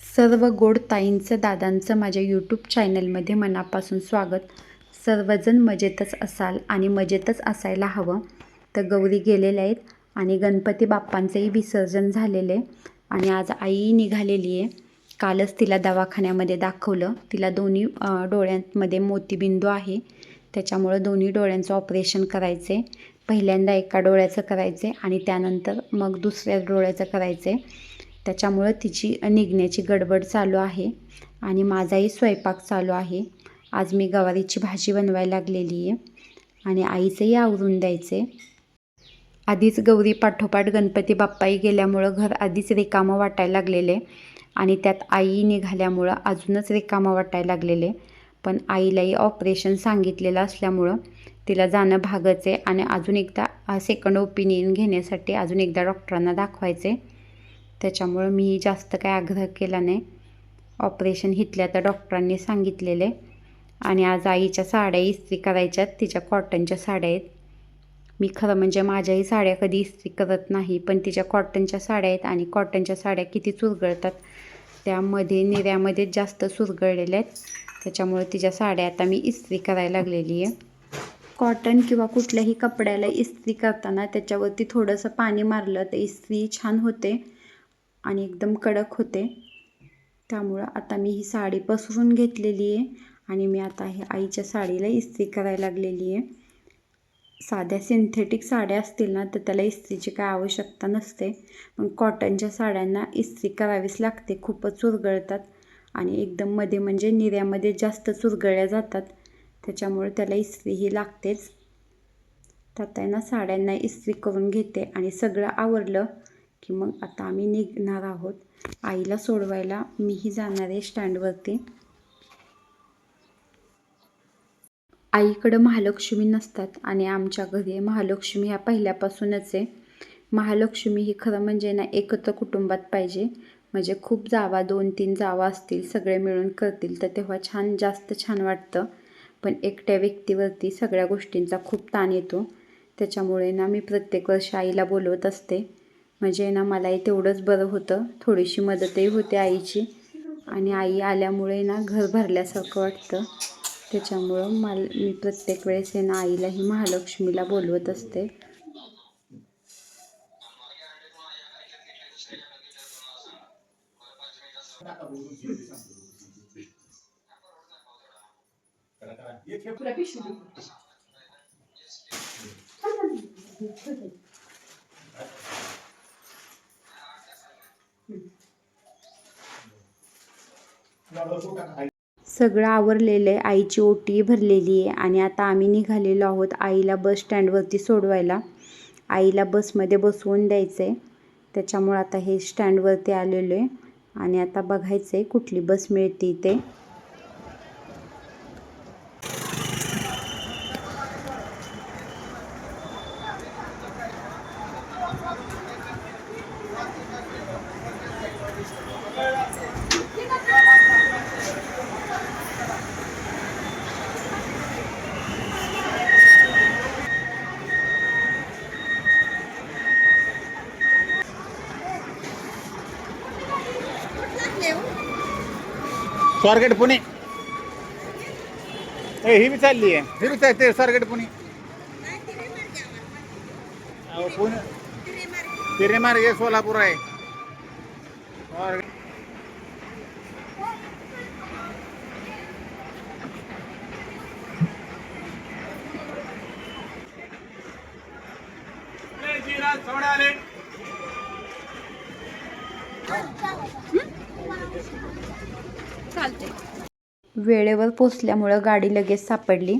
सर्व गोड ताईंचं दादांचं माझ्या यूट्यूब चॅनलमध्ये मनापासून स्वागत. सर्वजण मजेतच असाल आणि मजेतच असायला हवं. तर गौरी गेलेल्या आहेत आणि गणपती बाप्पांचंही विसर्जन झालेलं आहे. आणि आज आई निघालेली आहे. कालच तिला दवाखान्यामध्ये दाखवलं. तिला दोन्ही डोळ्यांमध्ये मोतीबिंदू आहे. त्याच्यामुळं दोन्ही डोळ्यांचं ऑपरेशन करायचं आहे पहिल्यांदा एका डोळ्याचं करायचे आणि त्यानंतर मग दुसऱ्या डोळ्याचं करायचे. त्याच्यामुळं तिची निघण्याची गडबड चालू आहे आणि माझाही स्वयंपाक चालू आहे. आज मी गवारीची भाजी बनवायला लागलेली आहे आणि आईचंही आवरून द्यायचे. आधीच गौरी पाठोपाठ गणपती बाप्पाही गेल्यामुळं घर आधीच रिकामं वाटायला लागलेले आणि त्यात आई निघाल्यामुळं अजूनच रिकामं वाटायला लागलेले. पण आईलाही ऑपरेशन सांगितलेलं असल्यामुळं तिला जाणं भागच आहे. आणि अजून एकदा सेकंड ओपिनियन घेण्यासाठी अजून एकदा डॉक्टरांना दाखवायचे. त्याच्यामुळं मी जास्त काय आग्रह केला नाही. ऑपरेशन हिथल्या तर डॉक्टरांनी सांगितलेले. आणि आज आईच्या साड्या इस्त्री करायच्यात. तिच्या कॉटनच्या साड्या आहेत. मी खरं म्हणजे माझ्याही साड्या कधी इस्त्री करत नाही पण तिच्या कॉटनच्या साड्या आहेत आणि कॉटनच्या साड्या किती चुरगळतात त्यामध्ये निऱ्यामध्ये जास्त चुरगळलेल्या आहेत. त्याच्यामुळे तिच्या साड्या आता मी इस्त्री करायला लागलेली आहे. कॉटन किंवा कुठल्याही कपड्याला इस्त्री करताना त्याच्यावरती थोडंसं पाणी मारलं तर इस्त्री छान होते आणि एकदम कडक होते. त्यामुळं आता मी ही साडी पसरून घेतलेली आहे आणि मी आता हे आईच्या साडीला इस्त्री करायला लागलेली आहे. साध्या सिंथेटिक साड्या असतील ना तर त्याला इस्त्रीची काय आवश्यकता नसते. पण कॉटनच्या साड्यांना इस्त्री करावीच लागते खूपच चुरगळतात आणि एकदम मध्ये म्हणजे निर्यामध्ये जास्त चुरगळल्या जातात. त्याच्यामुळे त्याला इस्त्री ही लागतेच. तात्यांना आता आहे ना साड्यांना इस्त्री करून घेते आणि सगळं आवरलं की मग आता आम्ही निघणार आहोत. आईला सोडवायला मीही जाणार आहे स्टँडवरती. आईकडं महालक्ष्मी नसतात आणि आमच्या घरी महालक्ष्मी ह्या पहिल्यापासूनच आहे. महालक्ष्मी ही खरं म्हणजे ना एकत्र कुटुंबात पाहिजे. म्हणजे खूप जावा दोन तीन जावा असतील सगळे मिळून करतील तर तेव्हा छान जास्त छान वाटतं. पण एकट्या व्यक्तीवरती सगळ्या गोष्टींचा खूप ताण येतो. त्याच्यामुळे ना मी प्रत्येक वर्षी आईला बोलवत असते. म्हणजे ना मलाही तेवढंच बरं होतं. थोडीशी मदतही होते आईची. आणि आई आल्यामुळे ना घर भरल्यासारखं वाटतं. त्याच्यामुळं मला मी प्रत्येक वेळेस आहे ना आईलाही महालक्ष्मीला बोलवत असते. सगळं आवरलेलं आहे आईची ओटी भरलेली आहे आणि आता आम्ही निघालेलो आहोत आईला बस स्टँडवरती सोडवायला. आईला बसमध्ये बसवून द्यायचं आहे त्याच्यामुळं आता हे स्टँडवरती आलेलो आहे. आणि आता बघायचं आहे कुठली बस मिळते ते स्वारगेट पुणे ए ही बी चालली आहे. ही बी चाल- ते स्वारगेट पुणे पुणे तिरे सोलापूर आहे. वेळेवर पोचल्यामुळं गाडी लगेच सापडली.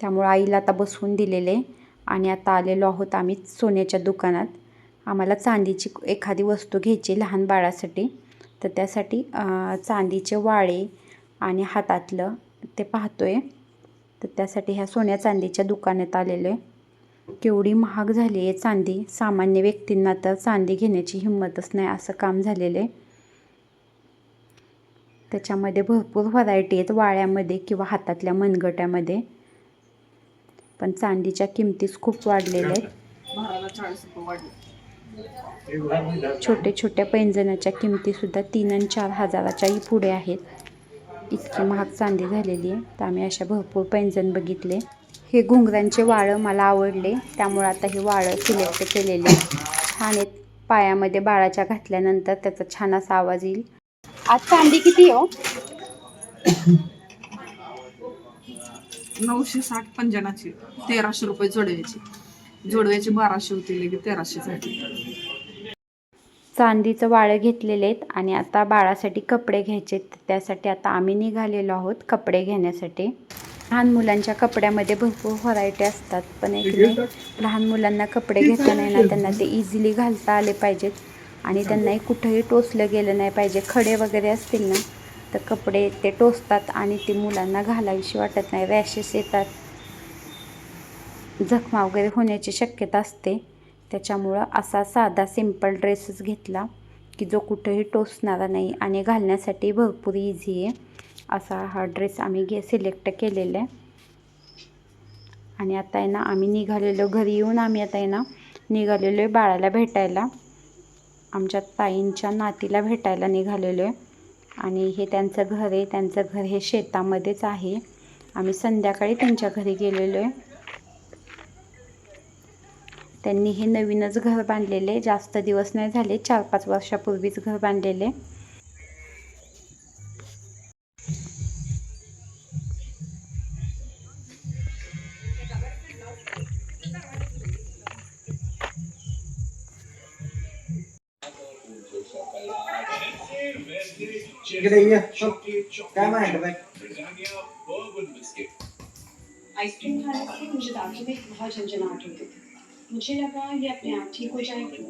त्यामुळं आईला आता बसवून दिलेले. आणि आता आलेलो आहोत आम्ही सोन्याच्या दुकानात. आम्हाला चांदीची एखादी वस्तू घ्यायची लहान बाळासाठी. तर त्यासाठी चांदीचे वाळे आणि हातातलं ते पाहतो आहे तर त्यासाठी ह्या सोन्या चांदीच्या दुकानात आलेलं आहे. केवढी महाग झाली आहे चांदी. सामान्य व्यक्तींना तर चांदी घेण्याची हिंमतच नाही असं काम झालेलं आहे. त्याच्यामध्ये भरपूर व्हरायटी आहेत वाळ्यामध्ये किंवा हातातल्या मनगट्यामध्ये पण चांदीच्या किमतीच खूप वाढलेल्या आहेत. छोटे छोट्या पैंजणाच्या किमतीसुद्धा तीन आणि चार हजाराच्याही पुढे आहेत. इतकी महाग चांदी झालेली आहे. तर आम्ही अशा भरपूर पैंजण बघितले. हे घुंगरांचे वाळं मला आवडले. त्यामुळे आता हे वाळं सिलेक्ट केलेले छान आहेत. पायामध्ये बाळाच्या घातल्यानंतर त्याचा छान असा आवाज येईल. आज चांदी किती हो? नऊशे साठ पंजनाची. तेराशे रुपये जोडव्याची जोडव्याचे बाराशे होती लगे तेराशे झाले. चांदीचं वाळं घेतलेले आहेत आणि आता बाळासाठी कपडे घ्यायचे त्यासाठी आता आम्ही निघालेलो आहोत कपडे घेण्यासाठी. लहान मुलांच्या कपड्यामध्ये भरपूर व्हरायटी असतात पण एक लहान मुलांना कपडे घेताना ना त्यांना ते इझिली घालता आले पाहिजेत. आणि त्यांनाही कुठंही टोचलं गेलं नाही पाहिजे खडे वगैरे असतील ना तर कपडे ते टोचतात आणि ते मुलांना घालाविषयी वाटत नाही रॅशेस येतात. जखमा वगैरे होण्याची शक्यता असते. त्याच्यामुळं असा साधा सिंपल ड्रेसच घेतला की जो कुठेही टोचणारा नाही आणि घालण्यासाठी भरपूर इझी आहे. असा हा ड्रेस आम्ही घे सिलेक्ट केलेला आहे. आणि आता आहे ना आम्ही निघालेलो घरी येऊन आम्ही आता आहे ना निघालेलो आहे बाळाला भेटायला. आमच्या ताईंच्या नातीला भेटायला निघालेलो आहे. आणि हे त्यांचं घर आहे त्यांचं घर हे शेतामध्येच आहे. आम्ही संध्याकाळी त्यांच्या घरी गेलेलो आहे. त्यांनी हे नवीनच घर बांधलेले. जास्त दिवस नाही झाले चार पाच वर्षापूर्वीच घर बांधलेले. इकडे ये काय माहिती बाई? आइसक्रीम खाने से मुझे दांतों में बहुत झंझनाहट होती थी मुझे लगा ये अपने आप ठीक हो जाएगी।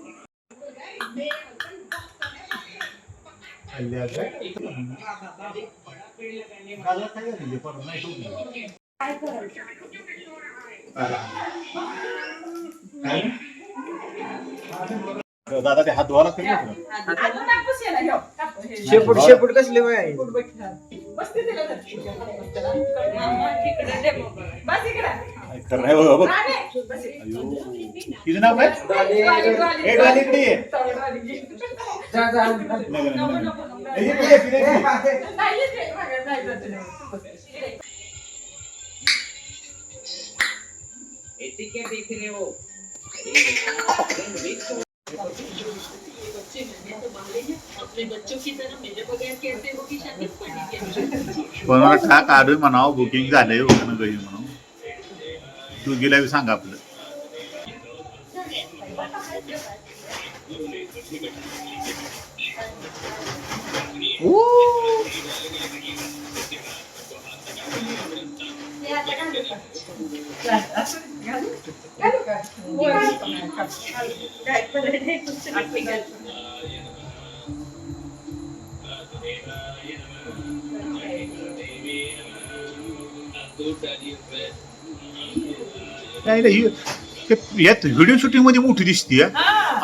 दादा ते हात धुवायला शेपूट शेपूट कसले बाई आहे बघ. तिचं नाव काय. नाही, आडून म्हणावं बुकिंग झालंय वगैरे घरी म्हणून. तू गेला सांग आपलं. नाही नाही, ही- हे- यात व्हिडिओ शूटिंगमध्ये मोठी दिसते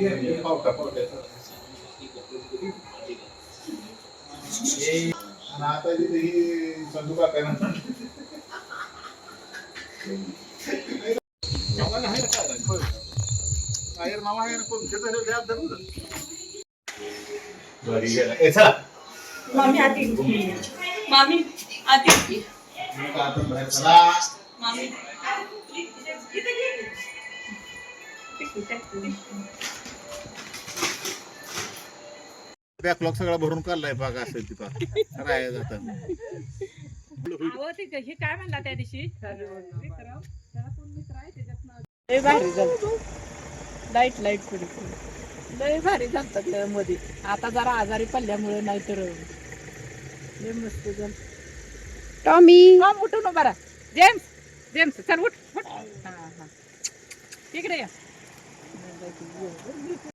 तरी आणि आता जिथे ही संधू काका ना नावाला आहे ना काय? बरं. बाहेर नाव आहे ना कोण? त्याचं हे द्या धरून जा. बरं, गेला. ए, चला. मामी आती मामी आती मग आता बाहेर चला. मामी बॅकलॉग सगळा भरून काढलाय बघा असेल तिथं राहायला जातं अहो ते हे काय म्हणला त्या दिवशी? लय भारी झालं लाइट लाइट पुढे लय भारी झालतात मध्ये. आता जरा आजारी पडल्यामुळे नाहीतर लय मस्त झालं. टॉमी. उठून उभा राहा. जेम्स जेम्स चल उठ उठ. हा हा. इकडे या.